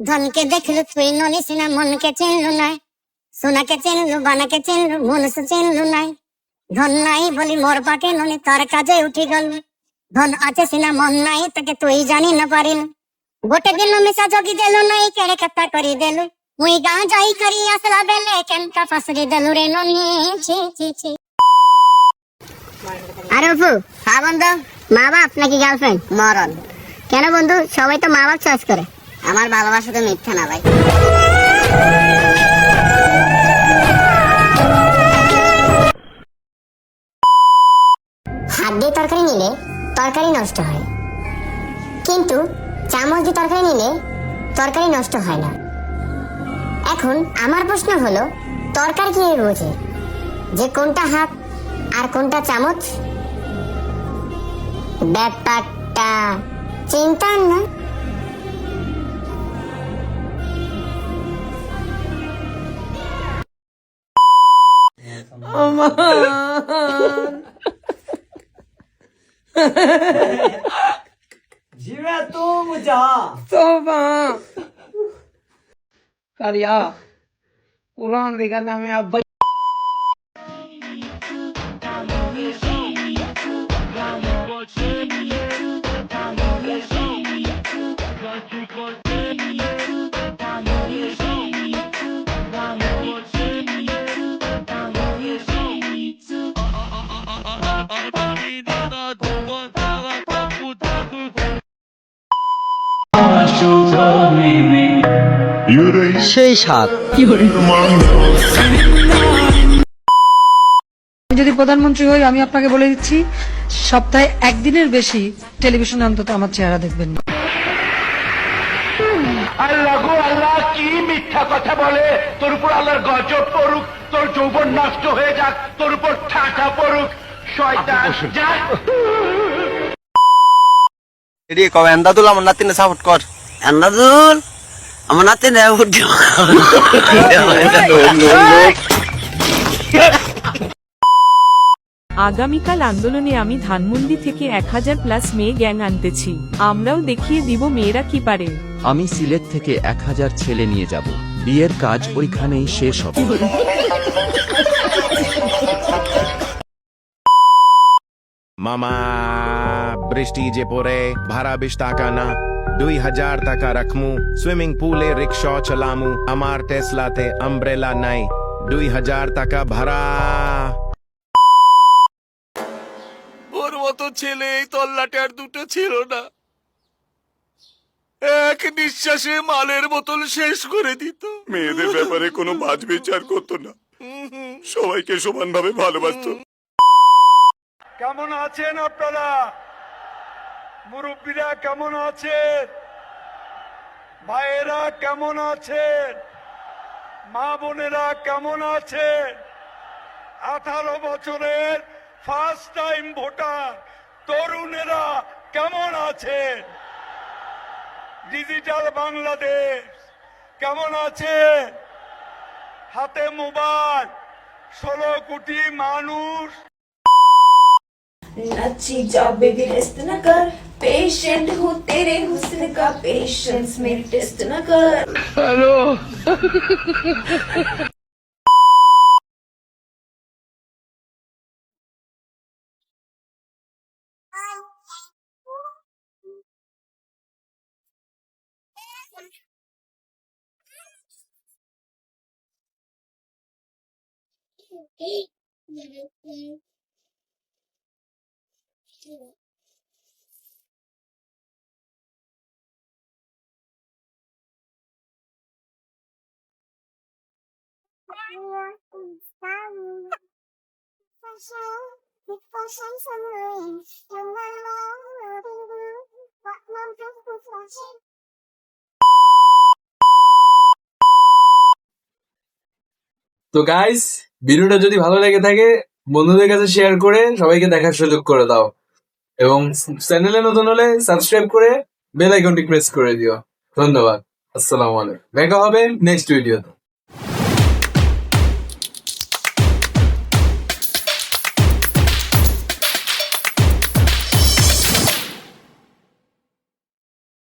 ধনকে দেখলু তুই ননি সিনা, মনকে চিনলু নাই। সোনাকে চিনলু, বানাকে চিনলু মনুষ চিনলু নাই। ধন নাই বলি মোর পাকে ননি তার কাজে উঠি গেল। ধন আছে সিনা, মন নাই, তাকে তুই জানি না পারিল। গোটে দিন মিশা জগি দেলু নাই, কেড়ে কত্তা করি দেলু। মুই গাঁ যাই করি, আসলা বেলে কেনটা ফাসরি দেলু রে ননি, ছি ছি ছি। আরে অপু হ্যাঁ বন্ধু, মা বাপ নাকি গার্লফ্রেন্ড মরণ। কেন বন্ধু, সবাই তো মা বাপ চয়েস করে। আমার ভালোবাসা তো মিথ্যা না, ভাই। হাত দিয়ে তরকারি নিলে তরকারি নষ্ট হয়। কিন্তু চামচ দিয়ে তরকারি নিলে তরকারি নষ্ট হয় না। এখন আমার প্রশ্ন হলো, তরকারি কি বোঝে যে কোনটা হাত আর কোনটা চামচ? ব্যাপারটা চিন্তার না on. जिवे तू मुझा सोफा कर या कुरान दी गल्ला में अब Thank. সেই সাত আমি যদি প্রধানমন্ত্রী হই আমি আপনাকে বলে দিচ্ছি সপ্তাহে একদিনের বেশি টেলিভিশনে অন্তত আমার চেহারা দেখবেন না। আল্লাহ গো আল্লাহ কি মিথ্যা কথা বলে? তোর উপর আল্লাহর গজব পড়ুক তোর যৌবন নষ্ট হয়ে যাক তোর উপর ঠাটা পড়ুক। শয়তান যা। এডি কবে এন্দাদুল আমার নাতিনে সাপোর্ট কর। আমার দিও আগামীকাল আন্দোলনে আমি ধানমন্ডি থেকে এক হাজার প্লাস মেয়ে গ্যাং আনতেছি। আমরাও দেখিয়ে দিব মেয়েরা কি পারে। আমি সিলেট থেকে এক হাজার ছেলে নিয়ে যাব। বিয়ের কাজ ওইখানেই শেষ হবে। মামা বৃষ্টি যে পরে ভাড়া বিশ টাকা না। দুই হাজার টাকা রাখমু সুইমিং পুলে রিক্সা চালামু আমার টেসলাতে আমব্রেলা নাই দুই হাজার টাকা ভাড়া। ওর মতো ছেলে এই তল্লাটে আর দুটো ছিল না। এক নিঃশ্বাসে মালের বোতল শেষ করে দিত। মেয়েদের ব্যাপারে কোনো বাজ বিচার করতো না। সবাইকে সমানভাবে ভালোবাসত। কেমন আছেন আপনারা? মুরব্বীরা কেমন আছেন? ভাইয়েরা কেমন আছেন? মা বোনেরা কেমন আছেন? আঠারো বছরের ফার্স্ট টাইম ভোটার তরুণেরা কেমন আছেন? ডিজিটাল বাংলাদেশ কেমন আছেন? হাতে মোবাইল, ষোলো কোটি মানুষ। না কর। पेशेंट हूँ तेरे हुस्न का पेशेंस में टेस्ट न कर। তো গাইস ভিডিওটা যদি ভালো লেগে থাকে, বন্ধুদের কাছে শেয়ার করে সবাইকে দেখার সুযোগ করে দাও। এবং চ্যানেলে নতুন হলে সাবস্ক্রাইব করে বেল আইকনটি প্রেস করে দিও। ধন্যবাদ। আসসালামু আলাইকুম। দেখা হবে নেক্সট ভিডিওতে